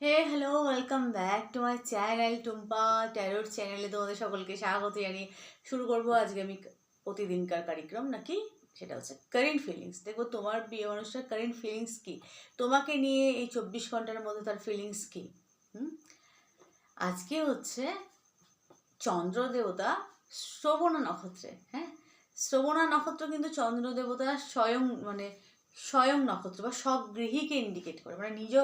Hey hello welcome back to my channel Tumpa ট্যারোর চ্যানেলে তোমাদের সকলকে স্বাগত জানিয়ে শুরু করব আজকে আমি প্রতিদিনকার কার্যক্রম নাকি? সেটা হচ্ছে কারেন্ট ফিলিংস দেখো তোমার প্রিয় মানুষটার কারেন্ট ফিলিংস কি? তোমাকে নিয়ে এই চব্বিশ ঘণ্টার মধ্যে তার ফিলিংস কি? হুম? আজকে হচ্ছে চন্দ্র দেবতা শ্রবণা নক্ষত্রে হ্যাঁ? শ্রবণা নক্ষত্র কিন্তু চন্দ্র দেবতা স্বয়ং মানে স্বয়ং নক্ষত্র বা স্বগৃহীকে ইন্ডিকেট করে মানে নিজ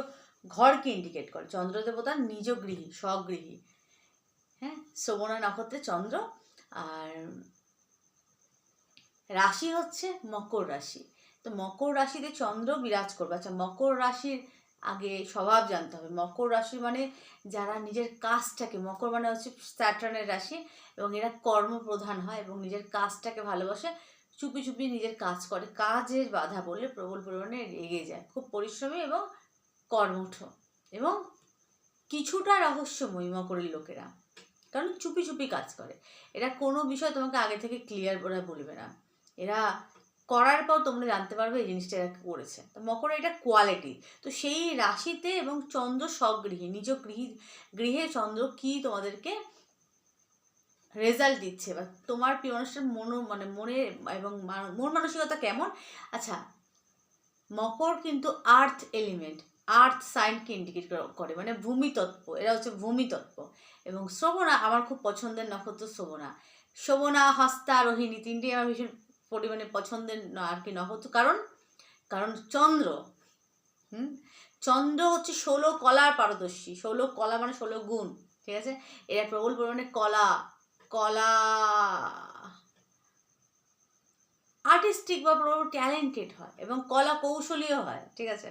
ঘরকে ইন্ডিকেট করে। চন্দ্র দেবতার নিজ গৃহী, স্বগৃহী। হ্যাঁ শ্রবণা নক্ষত্রে চন্দ্র আর রাশি হচ্ছে মকর রাশি। তো মকর রাশিতে চন্দ্র বিরাজ করবে। আচ্ছা মকর রাশির আগে স্বভাব জানতে হবে। মকর রাশি মানে যারা নিজের কাজটাকে, মকর মানে হচ্ছে স্যাটার্নের রাশি এবং এরা কর্মপ্রধান হয় এবং নিজের কাজটাকে ভালোবাসে, চুপি চুপি নিজের কাজ করে। কাজের বাধা পড়লে প্রবল পরিমাণে রেগে যায়। খুব পরিশ্রমী এবং কর্মঠ এবং কিছুটা রহস্যময় মকরের লোকেরা। কারণ চুপি চুপি কাজ করে। এরা কোনো বিষয় তোমাকে আগে থেকে ক্লিয়ার ওরা বলবে না। এরা করার পর তোমরা জানতে পারবে এই জিনিসটা এরা করেছে। তো মকর এটা কোয়ালিটি তো সেই রাশিতে এবং চন্দ্র স্বগৃহী, নিজ গৃহী, গৃহে চন্দ্র কি তোমাদেরকে রেজাল্ট দিচ্ছে বা তোমার প্রিয় মানুষের মন মানে মনে এবং মন মানসিকতা কেমন? আচ্ছা মকর কিন্তু আর্থ এলিমেন্ট আর্থ সাইনকে ইন্ডিকেট করে মানে ভূমিতত্ত্ব, এরা হচ্ছে ভূমিতত্ত্ব। এবং শ্রবণা আমার খুব পছন্দের নক্ষত্র শ্রবণা। শোভনা হস্তা, রোহিণী তিনটি আমার ভীষণ পরিমাণে পছন্দের আর কি নক্ষত্র। কারণ কারণ চন্দ্র, হুম? চন্দ্র হচ্ছে ষোলো কলার পারদর্শী। ষোলো কলা মানে ষোলো গুণ, ঠিক আছে? এরা প্রবল পরিমাণে কলা কলা আর্টিস্টিক বা ট্যালেন্টেড হয় এবং কলা কৌশলীও হয়, ঠিক আছে?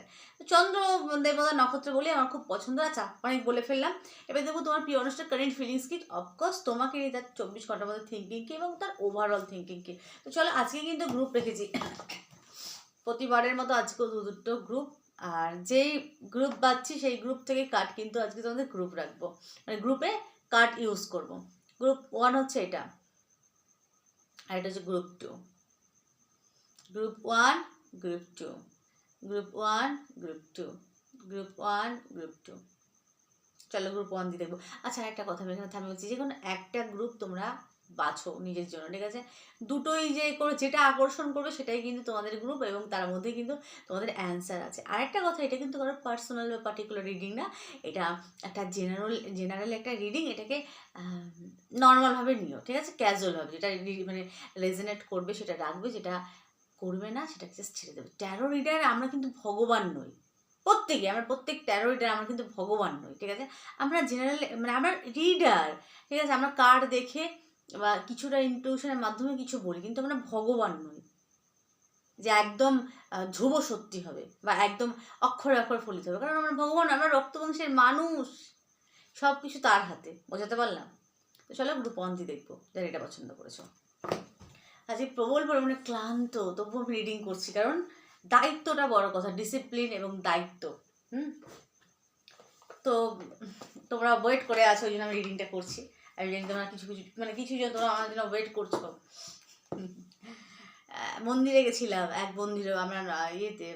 চন্দ্র দেবতা নক্ষত্র বলে আমার খুব পছন্দ আচ্ছা অনেক বলে ফেললাম। এবার দেখব তোমার প্রিয় অনুষ্ঠান কারেন্ট ফিলিংস কি? অফকোর্স তোমাকে নিয়ে তার চব্বিশ ঘণ্টার মধ্যে থিঙ্কিং কি এবং তার ওভারঅল থিঙ্কিং কি? তো চলো, আজকে কিন্তু গ্রুপ রেখেছি। প্রতিবারের মতো আজকেও দু দুটো গ্রুপ আর যেই গ্রুপ বাচ্ছি সেই গ্রুপ থেকে কার্ড কিন্তু আজকে তোমাদের গ্রুপ রাখব। মানে গ্রুপে কার্ড ইউজ করব। গ্রুপ ওয়ান হচ্ছে এটা, আর এটা হচ্ছে group two group one group two group one group two group one group two চলো গ্রুপ ওয়ান দিয়ে দেখব। আচ্ছা একটা কথা আমি এখানে থামি বলছি। যে কোনো একটা গ্রুপ তোমরা বাছো নিজের জন্য, ঠিক আছে? দুটোই যে করে যেটা আকর্ষণ করবে, সেটাই কিন্তু তোমাদের গ্রুপ এবং তার মধ্যে কিন্তু তোমাদের অ্যান্সার আছে। আরেকটা কথা, এটা কিন্তু কারও পার্সোনাল বা পার্টিকুলার রিডিং না। এটা একটা জেনারেল জেনারেল একটা রিডিং এটাকে নর্মালভাবে নিও, ঠিক আছে? ক্যাজুয়ালভাবে যেটা মানে রেজনেট করবে, সেটা রাখবে, যেটা করবে না, সেটাকে জাস্ট ছেড়ে দেবে। ট্যারো রিডার আমরা কিন্তু ভগবান নই। প্রত্যেকে, আমরা প্রত্যেক ট্যারো রিডার আমরা কিন্তু ভগবান নই, ঠিক আছে? আমরা জেনারেল মানে আমরা রিডার ঠিক আছে? আমরা কার্ড দেখে বা কিছুটা ইনটিউশনের মাধ্যমে কিছু বলি, কিন্তু আমরা ভগবান নই। যে একদম ধ্রুব সত্যি হবে বা একদম অক্ষরে অক্ষর ফলিত হবে। কারণ আমরা ভগবান, আমরা রক্তবংশের মানুষ। সব কিছু তার হাতে, বোঝাতে পারলাম? তো চলো গ্রুপ অন্তি দেখব, যারা এটা পছন্দ করেছ। আজকে প্রবল পরিমাণে ক্লান্ত, তবুও আমি রিডিং করছি, কারণ দায়িত্বটা বড় কথা ডিসিপ্লিন এবং দায়িত্ব, হুম? তো তোমরা ওয়েট করে আছো, ওই জন্য আমি রিডিংটা করছি, আর রিডিং তোমরা কিছু কিছু মানে কিছু জন তোমরা আমার জন্য ওয়েট করছ। মন্দিরে গেছিলাম, এক মন্দিরে আমরা ইয়েতে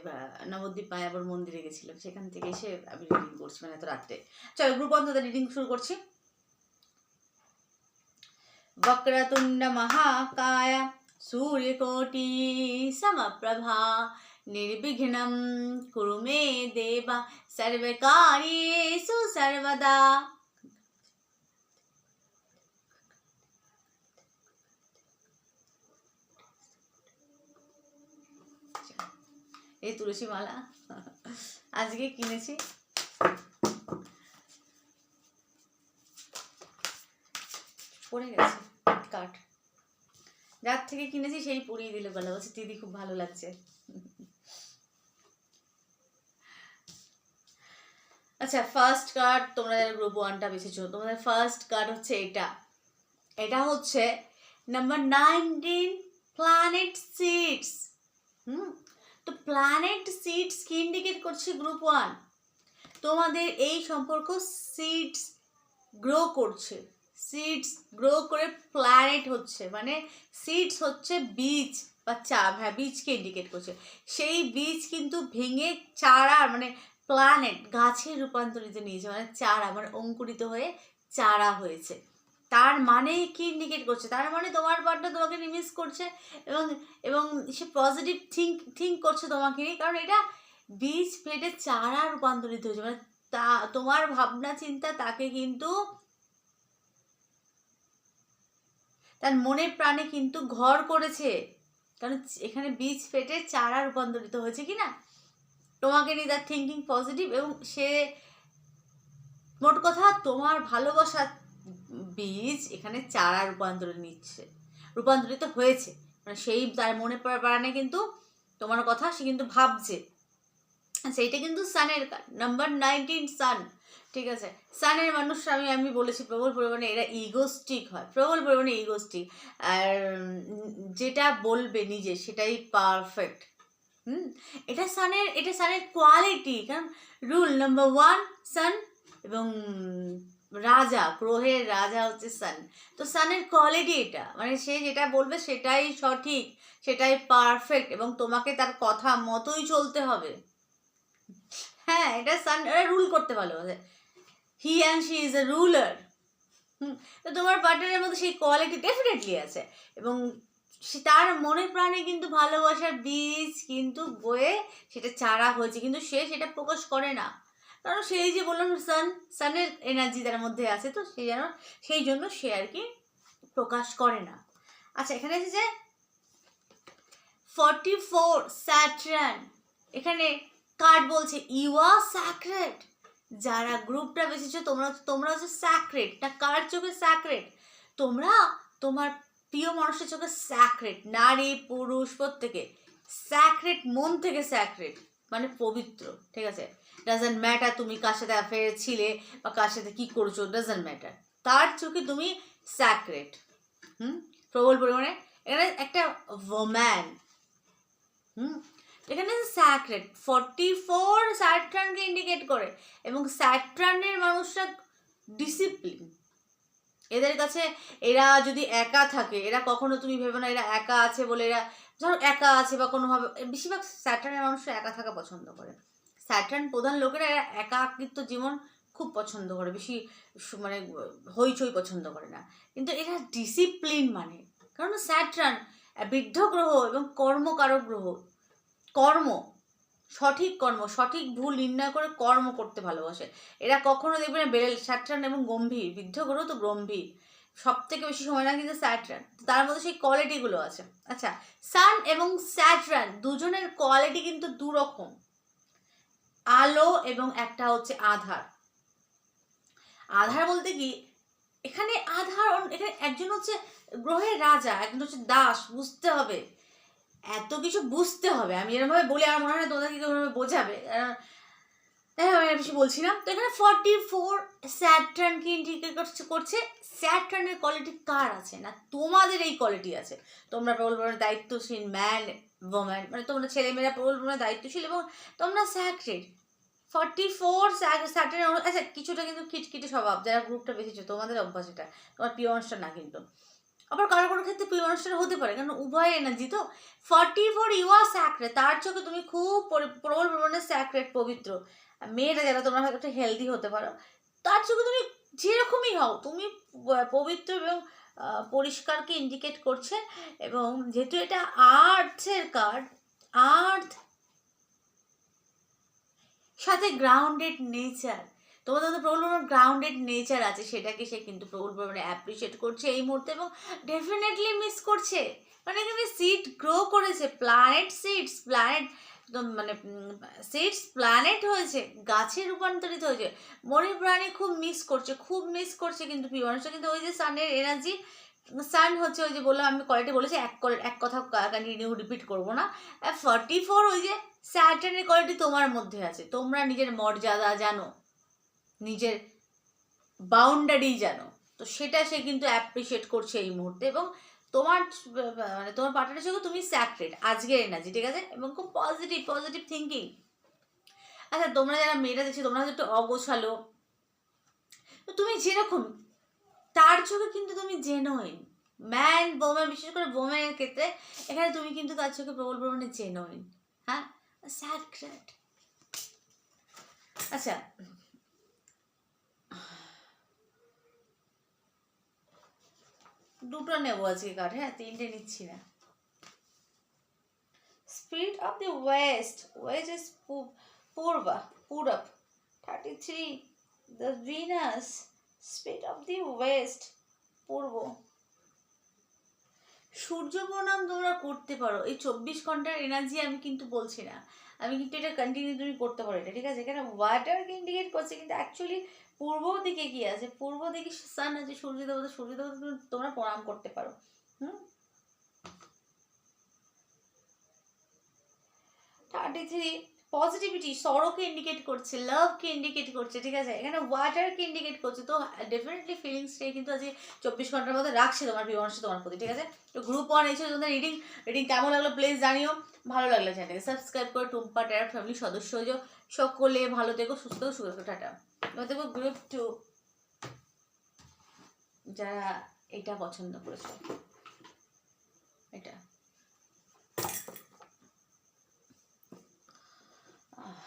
নবদ্বীপ আবার মন্দিরে গেছিলাম, সেখান থেকে এসে আমি রিডিং করছি মানে এত রাত্রে। চলো গ্রুপ অন্তদের রিডিং শুরু করছি। বক্রতুণ্ড মহাকায়া सूर्यकोटि समप्रभा निर्विघ्नं कुरु मे देव सर्वकार्येषु सर्वदा এই তুলসী মালা আজকে কিনেছি থেকে কিনেছি, সেই পরিয়ে দিল গলা। বলছে, দিদি, খুব ভালো লাগছে। আচ্ছা ফার্স্ট কার্ড তোমরা যারা গ্রুপ ওয়ানটা বেছেছো, তোমাদের ফার্স্ট কার্ড হচ্ছে এটা। এটা হচ্ছে নাম্বার নাইনটিন প্ল্যানেট সিডস হুম? তো প্ল্যানেট সিডস কি ইন্ডিকেট করছে গ্রুপ ওয়ান তোমাদের এই সম্পর্ক সিডস গ্রো করছে। সিডস গ্রো করে প্ল্যানেট হচ্ছে মানে সিডস হচ্ছে বীজ বা চা হ্যাঁ বীজকে ইন্ডিকেট করছে। সেই বীজ কিন্তু ভেঙে চারা মানে প্ল্যানেট গাছে রূপান্তরিত নিয়েছে মানে চারা মানে অঙ্কুরিত হয়ে চারা হয়েছে। তার মানে কি ইন্ডিকেট করছে? তার মানে তোমার পার্টনার তোমাকে মিস করছে এবং এবং সে পজিটিভ থিঙ্ক থিঙ্ক করছে তোমাকে নিয়ে, কারণ এটা বীজ ফেটে চারা রূপান্তরিত হয়েছে মানে তা, তোমার ভাবনা, চিন্তা, তাকে কিন্তু তার মনে প্রাণে কিন্তু ঘর করেছে। কারণ এখানে বীজ ফেটে চারা রূপান্তরিত হয়েছে কি না? তোমাকে নিয়ে তার থিঙ্কিং পজিটিভ এবং সে মোট কথা তোমার ভালোবাসার বীজ এখানে চারা রূপান্তরিত নিচ্ছে, রূপান্তরিত হয়েছে। মানে সেই তার মনে প্রাণে কিন্তু তোমার কথা সে কিন্তু ভাবছে। সেইটা কিন্তু সানের নাম্বার নাইনটিন সান ঠিক আছে? সানের মানুষ আমি আমি বলেছি প্রবল পরিমাণে এরা ইগোস্টিক হয়। প্রবল পরিমাণে ইগোস্টিক আর যেটা বলবে নিজে, সেটাই পারফেক্ট হুম? এটা সানের এটা সানের কোয়ালিটি কারণ রুল নাম্বার ওয়ান সান এবং রাজা, গ্রহের রাজা হচ্ছে সান তো সানের কোয়ালিটি এটা। মানে সে যেটা বলবে সেটাই সঠিক, সেটাই পারফেক্ট এবং তোমাকে তার কথা মতোই চলতে হবে। হ্যাঁ এটা সান রুল করতে ভালোবাসে he and she is a ruler hmm, তো তোমার পার্টনারের মধ্যে সেই কোয়ালিটি ডেফিনেটলি আছে। এবং সে তার মনে প্রাণে কিন্তু ভালোবাসার বীজ কিন্তু বয়ে সেটা চারা হয়েছে, কিন্তু সে সেটা প্রকাশ করে না। কারণ সেই যে বললাম সান সানের এনার্জি তার মধ্যে আছে, তো সেই যেন সেই জন্য সে আর কি প্রকাশ করে না। আচ্ছা এখানে আছে এসেছে ফর্টি ফোর স্যাট্রান এখানে কার্ড বলছে ইউ আর স্যাক্রেট যারা গ্রুপটা বেঁচেছো তোমরা তোমরা হচ্ছে স্যাক্রেট না কার চোখে স্যাক্রেট তোমরা তোমার প্রিয় মানুষের চোখে স্যাক্রেট নারী, পুরুষ, প্রত্যেকে। স্যাক্রেট মন থেকে স্যাক্রেট মানে পবিত্র। ঠিক আছে? ডাজেন্ট ম্যাটার তুমি কার সাথে অ্যাফেয়ার ছিলে বা কার সাথে কী করছ ডাজেন্ট ম্যাটার তার চোখে তুমি স্যাক্রেট হুম? প্রবল পরিমাণে। এখানে একটা ওম্যান হুম? এখানে স্যাক্রেট ফর্টি ফোর স্যাট্রানকে ইন্ডিকেট করে এবং স্যাট্রানের মানুষরা ডিসিপ্লিন এদের কাছে এরা যদি একা থাকে, এরা কখনো তুমি ভেবে না এরা একা আছে বলে এরা, ধরো একা আছে বা কোনোভাবে, বেশিরভাগ স্যাটার্নের মানুষরা একা থাকা পছন্দ করে। স্যাটার্ন প্রধান লোকেরা এরা একা একাকৃত জীবন খুব পছন্দ করে, বেশি মানে হইচই পছন্দ করে না। কিন্তু এরা ডিসিপ্লিন মানে। কারণ স্যাটার্ন বৃদ্ধ গ্রহ এবং কর্মকারক গ্রহ। কর্ম, সঠিক কর্ম, সঠিক ভুল নির্ণয় করে কর্ম করতে ভালোবাসে। এরা কখনো দেখবে না বেরেল স্যাট্রান এবং গম্ভীর, বৃদ্ধ গ্রহ তো গম্ভীর সব থেকে বেশি সময় লাগে কিন্তু স্যাট্রান। তার মধ্যে সেই কোয়ালিটিগুলো আছে। আচ্ছা সান এবং স্যাট্রান দুজনের কোয়ালিটি কিন্তু দুরকম। আলো এবং একটা হচ্ছে আধার। আধার বলতে কি? এখানে আধার এখানে একজন হচ্ছে গ্রহের রাজা, একজন হচ্ছে দাস, বুঝতে হবে। এত কিছু বুঝতে হবে। আমি এরকমভাবে বলি, আমার মনে হয় না তোমাদের কি কোনোভাবে বোঝাবে। তাই আমি বেশি বলছি না। তো এখানে ফর্টি ফোর স্যাট্রানকে ইন্ডিকেট করছে স্যাট্রানের কোয়ালিটি কার আছে? না, তোমাদের এই কোয়ালিটি আছে। তোমরা প্রবল পরিমাণে দায়িত্বশীল ম্যান ওম্যান মানে তোমরা ছেলেমেয়েরা প্রবল পরিমাণে দায়িত্বশীল এবং তোমরা স্যাক্রেড ফর্টি ফোর স্যাটার্ন আচ্ছা কিছুটা কিন্তু খিটখিটে স্বভাব। যারা গ্রুপটা বেশিছে তোমাদের অভ্যাস এটা। তোমার অনুষ্ঠান না কিন্তু। আবার কারও কোনো ক্ষেত্রে প্রিয় অনুষ্ঠান হতে পারে, কারণ উভয় এনার্জি তো। Forty four you are sacred তার চোখে তুমি খুব প্রবল পরিমাণে স্যাক্রেট পবিত্র। মেয়েরা যারা তোমরা একটু হেলদি হতে পারো। তার চোখে তুমি যেরকমই হও, তুমি পবিত্র এবং পরিষ্কারকে ইন্ডিকেট করছে এবং যেহেতু এটা আর্থের কার্ড আর্থ সাথে গ্রাউন্ডেড নেচার তোমাদের তো প্রবল পরিমাণে গ্রাউন্ডেড নেচার আছে, সেটাকে সে কিন্তু প্রবল পরিমাণে অ্যাপ্রিসিয়েট করছে এই মুহূর্তে এবং ডেফিনেটলি মিস করছে। মানে এখানে সিড গ্রো করেছে প্ল্যানেট সিডস প্ল্যানেট মানে সিডস প্ল্যানেট হয়েছে, গাছে রূপান্তরিত হয়েছে। মনে প্রাণী খুব মিস করছে, খুব মিস করছে কিন্তু মানুষটা কিন্তু ওই যে সানের এনার্জি সান হচ্ছে ওই যে বললাম আমি কোয়ালিটি বলেছি, এক কল- এক কথা কন্টিনিউ রিপিট করব না। ফর্টি ফোর ওই যে স্যাটার্নের কোয়ালিটি তোমার মধ্যে আছে, তোমরা নিজের মর্যাদা জানো। নিজের বাউন্ডারি জানো তো সেটা সে কিন্তু অ্যাপ্রিসিয়েট করছে এই মুহূর্তে এবং তোমার মানে তোমার পার্টনারের সঙ্গে তুমি স্যাক্রেট আজকের এনার্জি ঠিক আছে? এবং খুব পজিটিভ পজিটিভ থিঙ্কিং আচ্ছা তোমরা যারা মেয়েরা দেখছি, তোমরা একটু অগোছালো। তুমি যেরকম, তার চোখে কিন্তু তুমি জেনোইন ম্যান বোম্যান বিশেষ করে বোম্যানের ক্ষেত্রে, এখানে তুমি কিন্তু তার চোখে প্রবল পরিমাণে জেনোইন হ্যাঁ? স্যাক্রেট আচ্ছা দুটো নেব আজকে কার্ড হ্যাঁ তিনটে নিচ্ছি না। Speed of the west west is Purba, Purab thirty three the Venus speed of the west পূর্ব। সূর্য প্রণাম তোমরা করতে পারো। এই চব্বিশ ঘণ্টার এনার্জি আমি কিন্তু বলছি না। আমি কিন্তু এটা কন্টিনিউ তুমি করতে পারো এটা, ঠিক আছে? কেন? ওয়াটার ইন্ডিকেট করছে কিন্তু অ্যাকচুয়ালি পূর্ব দিকে কি আছে? পূর্ব দিকে সান আছে, সূর্য দেবতা সূর্য দেবতা তুমি- তোমরা প্রণাম করতে পারো। হুম? থার্টি থ্রি পজিটিভিটি সরোকে ইন্ডিকেট করছে লাভকে ইন্ডিকেট করছে, ঠিক আছে? এখানে ওয়াটারকে ইন্ডিকেট করছে, তো ডেফিনেটলি ফিলিংসটাই কিন্তু আজকে চব্বিশ ঘণ্টার মধ্যে রাখছে তোমার প্রিয় মানুষ তোমার প্রতি, ঠিক আছে? তো গ্রুপ ওয়ান এই ছিল তোমাদের রিডিং রিডিং কেমন লাগল প্লিজ জানিও, ভালো লাগল চ্যানেলকে সাবস্ক্রাইব করে, টুম্পা ট্যার ফ্যামিলির সদস্য হয়ে সকলে ভালো থেকো, সুস্থ সুখে টাটা। দেখব গ্রুপ টু যারা এটা পছন্দ করেছে এটা আহ।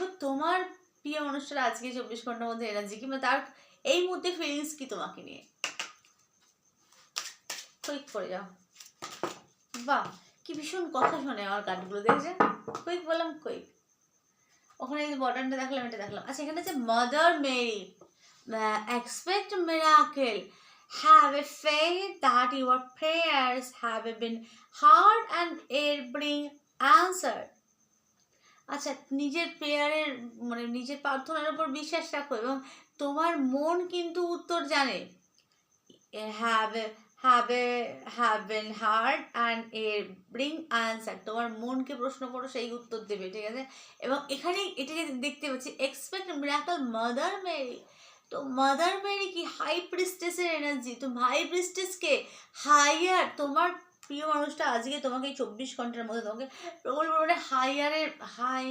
দেখো তোমার প্রিয় মানুষটার আজকে চব্বিশ ঘণ্টার মধ্যে এনার্জি কিংবা তার এই মুহূর্তে ফিলিংস কি তোমাকে নিয়ে? কুইক করে যাও। বাহ, কি ভীষণ কথা শোনে আমার কার্ডগুলো দেখেছেন? কুইক বললাম কুইক ওখানে এই বটনটা দেখলাম, এটা দেখলাম। আচ্ছা এখানে আছে mother Mary expect miracle have a faith that your prayers have been heard and it bring answer আচ্ছা নিজের প্রেয়ারের মানে নিজের প্রার্থনার উপর বিশ্বাস রাখো এবং তোমার মন কিন্তু উত্তর জানে। Have have have been heard and a bring answer তোমার মনকে প্রশ্ন করো, সেই উত্তর দেবে, ঠিক আছে? এবং এখানে এটা যে দেখতে পাচ্ছি এক্সপেক্ট মিরাকল মাদার মেরি তো মাদার মেরি কি? হাই প্রিস্টেসের এনার্জি তো হাই প্রিস্টেসকে হাইয়ার তোমার প্রিয় মানুষটা, আজকে তোমাকে এই চব্বিশ ঘণ্টার মধ্যে তোমাকে প্রবল পরিমাণে হাইয়ারের হাই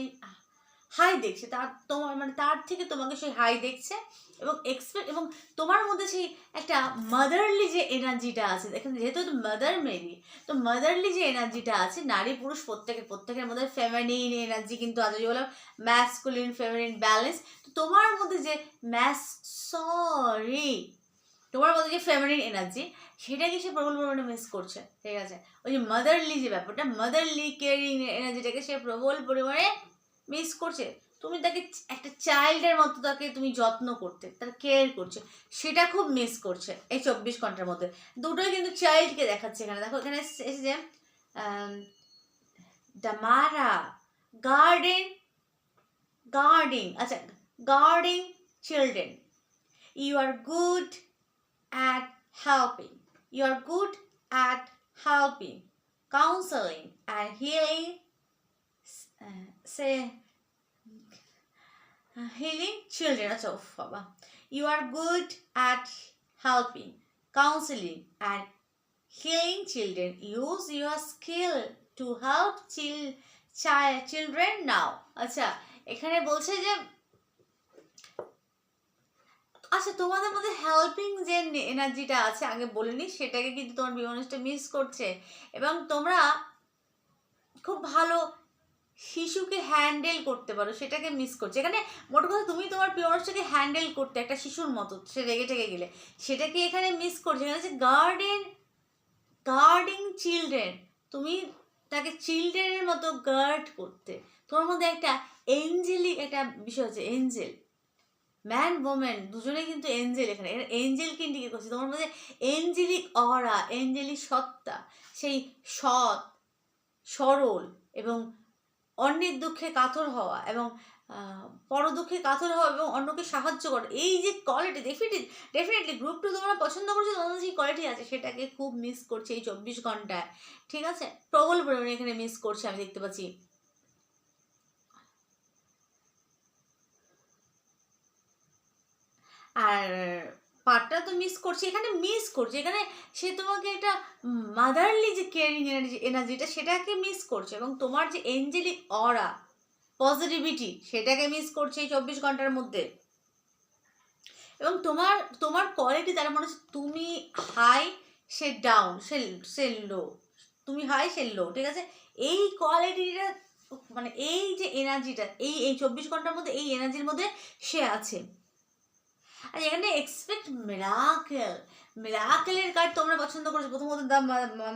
হাই দেখছে। তার তোমার মানে তার থেকে তোমাকে সেই হাই দেখছে এবং এক্সপেক্ট এবং তোমার মধ্যে সেই একটা মাদারলি যে এনার্জিটা আছে, দেখেন যেহেতু মাদার মেরি তো মাদারলি যে এনার্জিটা আছে, নারী পুরুষ প্রত্যেকের প্রত্যেকের মধ্যে ফেমিনিন এনার্জি কিন্তু যে বললাম ম্যাসকুলিন ফেমিনিন ব্যালেন্স তো তোমার মধ্যে যে ম্যাস সরি তোমার মধ্যে যে ফেমিনিন এনার্জি সেটাকে সে প্রবল পরিমাণে মিস করছে। ঠিক আছে? ওই যে মাদারলি যে ব্যাপারটা মাদারলি কেয়ারিং এনার্জিটাকে সে প্রবল পরিমাণে মিস করছে। তুমি তাকে একটা চাইল্ডের মতো তাকে তুমি যত্ন করতে, তার কেয়ার করছে, সেটা খুব মিস করছে এই চব্বিশ ঘণ্টার মধ্যে। দুটোই কিন্তু চাইল্ডকে দেখাচ্ছে এখানে। দেখো, এখানে এসেছে ডামারা গার্ডেন গার্ডিং আচ্ছা guarding children you are good at helping you are good at helping counselling and healing say healing children আচ্ছা উফ বাবা you are good at helping counseling and healing children use your skill to help chil- chi- children now আচ্ছা এখানে বলছে যে আচ্ছা তোমাদের মধ্যে হেল্পিং যে এনার্জিটা আছে, আগে বলিনি সেটাকে কিন্তু তোমার বিমানটা মিস করছে। এবং তোমরা খুব ভালো শিশুকে হ্যান্ডেল করতে পারো, সেটাকে মিস করছে। এখানে মোট কথা, তুমি তোমার মানুষটাকে হ্যান্ডেল করতে, একটা শিশুর মতো, সে রেগে টেগে গেলে, সেটাকে এখানে মিস করছে। এখানে হচ্ছে গার্ডেন গার্ডিং চিলড্রেন তুমি তাকে চিলড্রেনের মতো গার্ড করতে। তোমার মধ্যে একটা এঞ্জেলিক একটা বিষয় হচ্ছে এঞ্জেল ম্যান ওমেন দুজনেই কিন্তু এঞ্জেল এখানে। এঞ্জেলকে ইন্ডিকেট করছে। তোমার মধ্যে এঞ্জেলিক অরা এঞ্জেলিক সত্তা, সেই সৎ, সরল এবং অন্যের দুঃখে কাতর হওয়া এবং পরদুঃখে কাতর হওয়া এবং অন্যকে সাহায্য করা। এই যে quality definitely definitely group two তোমরা পছন্দ করছ, তোমাদের যে কোয়ালিটি আছে, সেটাকে খুব মিস করছে এই চব্বিশ ঘন্টায়। ঠিক আছে? প্রবল পরিমাণে এখানে মিস করছে, আমি দেখতে পাচ্ছি। আর পার্টটা তো মিস করছে, এখানে মিস করছে, এখানে সে তোমাকে একটা মাদারলি যে কেয়ারিং এনার্জি এনার্জিটা সেটাকে মিস করছে এবং তোমার যে এঞ্জেলিক অরা পজিটিভিটি সেটাকে মিস করছে এই চব্বিশ ঘণ্টার মধ্যে। এবং তোমার তোমার কোয়ালিটি তার মনে হচ্ছে তুমি হাই সে ডাউন সে সে লো তুমি হাই সে লো ঠিক আছে? এই কোয়ালিটিটা মানে এই যে এনার্জিটা এই এই চব্বিশ ঘণ্টার মধ্যে এই এনার্জির মধ্যে সে আছে। আর এখানে এক্সপেক্ট মিরাকেল মিরাকেলের কার্ড তোমরা পছন্দ করেছ। প্রথমত the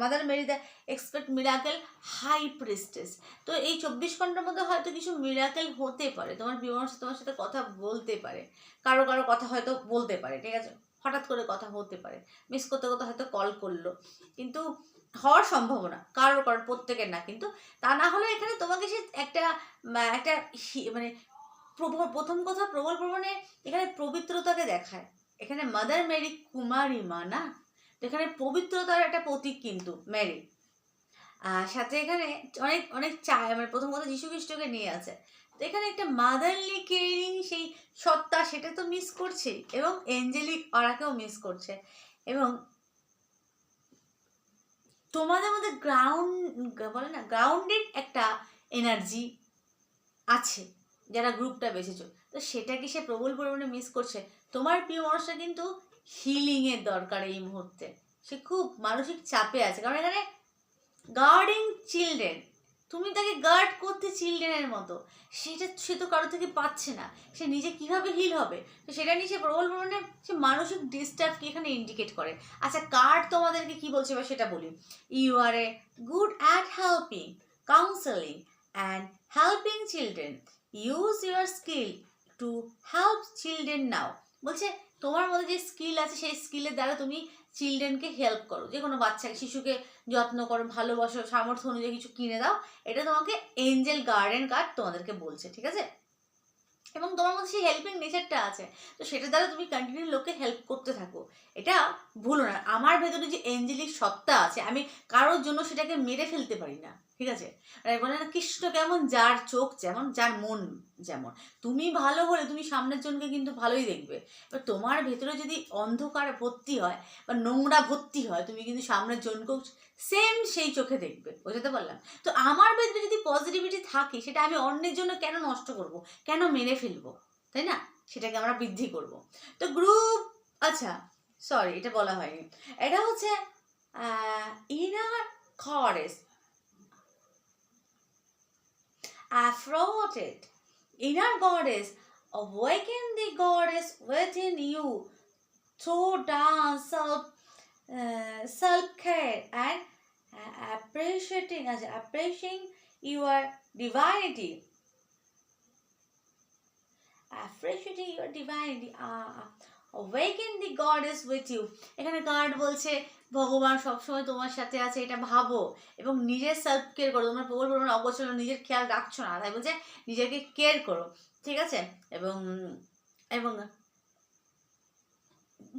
mother Mary the expect miracle high priestess তো এই চব্বিশ ঘণ্টার মধ্যে হয়তো কিছু মিরাকেল হতে পারে। তোমার বিমার তোমার সাথে কথা বলতে পারে। কারও কারও কথা হয়তো বলতে পারে, ঠিক আছে? হঠাৎ করে কথা হতে পারে। মিস করতে করতে হয়তো কল করল। কিন্তু হওয়ার সম্ভাবনা, কারোর কারোর, প্রত্যেকের না। কিন্তু তা না হলে এখানে তোমাকে সে একটা একটা মানে প্রব- প্রথম কথা প্রবল প্রমাণে এখানে পবিত্রতাকে দেখায়। এখানে মাদার মেরি কুমারী মা, না? এখানে পবিত্রতার একটা প্রতীক কিন্তু মেরি আর সাথে এখানে অনেক অনেক চায় মানে প্রথম কথা যীশু খ্রিস্টকে নিয়ে আছে। তো এখানে একটা মাদারলি কেয়ারিং সেই সত্তা সেটা তো মিস করছে এবং এঞ্জেলিক অরাকেও মিস করছে। এবং তোমাদের মধ্যে গ্রাউন্ড বলে না গ্রাউন্ডেড একটা এনার্জি আছে। যারা গ্রুপটা বেছেছো। তো সেটা কি সে প্রবল পরিমাণে মিস করছে? তোমার প্রিয় মানুষটা কিন্তু হিলিংয়ের দরকার এই মুহূর্তে। সে খুব মানসিক চাপে আছে। কারণ এখানে গার্ডিং চিলড্রেন তুমি তাকে গার্ড করতে চিলড্রেনের মতো। সেটা সে তো কারও থেকে পাচ্ছে না। সে নিজে কীভাবে হিল হবে? তো সেটা নিয়ে সে প্রবল পরিমাণে সে মানসিক ডিস্টার্বকে এখানে ইন্ডিকেট করে। আচ্ছা কার্ড তোমাদেরকে কি বলছে বা সেটা বলি। You are a good at helping counselling and helping children use your skill to help children now বলছে, তোমার মধ্যে যে স্কিল আছে, সেই স্কিলের দ্বারা তুমি চিলড্রেনকে হেল্প করো। যে কোনো বাচ্চাকে, শিশুকে যত্ন করো, ভালোবাসো, সামর্থ্য অনুযায়ী কিছু কিনে দাও, এটা তোমাকে এঞ্জেল গার্ডেন কার্ড তোমাদেরকে বলছে, ঠিক আছে? এবং তোমার মধ্যে সেই হেল্পিং নেচারটা আছে। তো সেটা দ্বারা তুমি কন্টিনিউ লোককে হেল্প করতে থাকো। এটা ভুলো না। আমার ভেতরে যে এঞ্জেলিক সত্তা আছে, আমি কারোর জন্য সেটাকে মেরে ফেলতে পারি না, ঠিক আছে? আর বলে কৃষ্ণ কেমন? যার চোখ যেমন, যার মন যেমন। তুমি ভালো হলে তুমি সামনের জনকে কিন্তু ভালোই দেখবে। এবার তোমার ভেতরে যদি অন্ধকার ভর্তি হয় বা নোংরা ভর্তি হয়, তুমি কিন্তু সামনের জনকেও সেম সেই চোখে দেখবে, বোঝাতে পারলাম? তো আমার ভেতরে যদি পজিটিভিটি থাকে, সেটা আমি অন্যের জন্য কেন নষ্ট করব? কেন মেরে ফেলব? তাই না? সেটাকে আমরা বৃদ্ধি করব। তো গ্রুপ আচ্ছা সরি এটা বলা হয়নি এটা হচ্ছে ইনার খরেস Aphrodite, inner goddess, awaken the goddess within you through dance, self, uh, self-care and uh, appreciating, as appreciating your divinity. Appreciating your divinity. Uh, awaken the goddess with you. এখানে card বলছে, ভগবান সবসময় তোমার সাথে আছে, এটা ভাবো এবং নিজের সেলফ কেয়ার করো। তোমার প্রবল পরিমাণে অগোচর নিজের খেয়াল রাখছো না। তাই বলছে, নিজেকে কেয়ার করো। ঠিক আছে? এবং এবং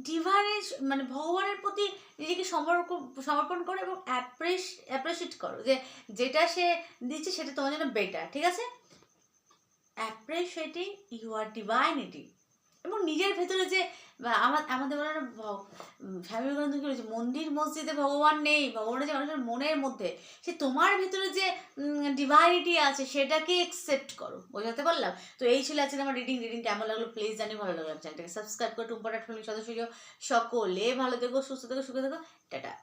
ডিভাইনের মানে ভগবানের প্রতি নিজেকে সমর্পণ সমর্পণ করো এবং অ্যাপ্রেস অ্যাপ্রিসিয়েট করো যে যেটা সে দিচ্ছে, সেটা তোমার জন্য বেটার ঠিক আছে? অ্যাপ্রিসিয়েটিং ইউর ডিভাইনিটি এবং নিজের ভেতরে যে বা আমার, আমাদের বলে না স্বামী বিবেকানন্দ মন্দির, মসজিদে ভগবান নেই। ভগবান যে মানুষের মনের মধ্যে, সে তোমার ভিতরে যে ডিভাইনিটি আছে, সেটাকে একসেপ্ট করো। বোঝাতে পারলাম? তো এই ছিল আজকে আমার রিডিং রিডিং কেমন লাগল? প্লিজ জানি ভালো লাগল। চ্যানেলটাকে সাবস্ক্রাইব করে, টুম্পাটা ফ্যামিলি সদস্য সকলে ভালো থেকো, সুস্থ থেকো, সুখে থেকো। টাটা।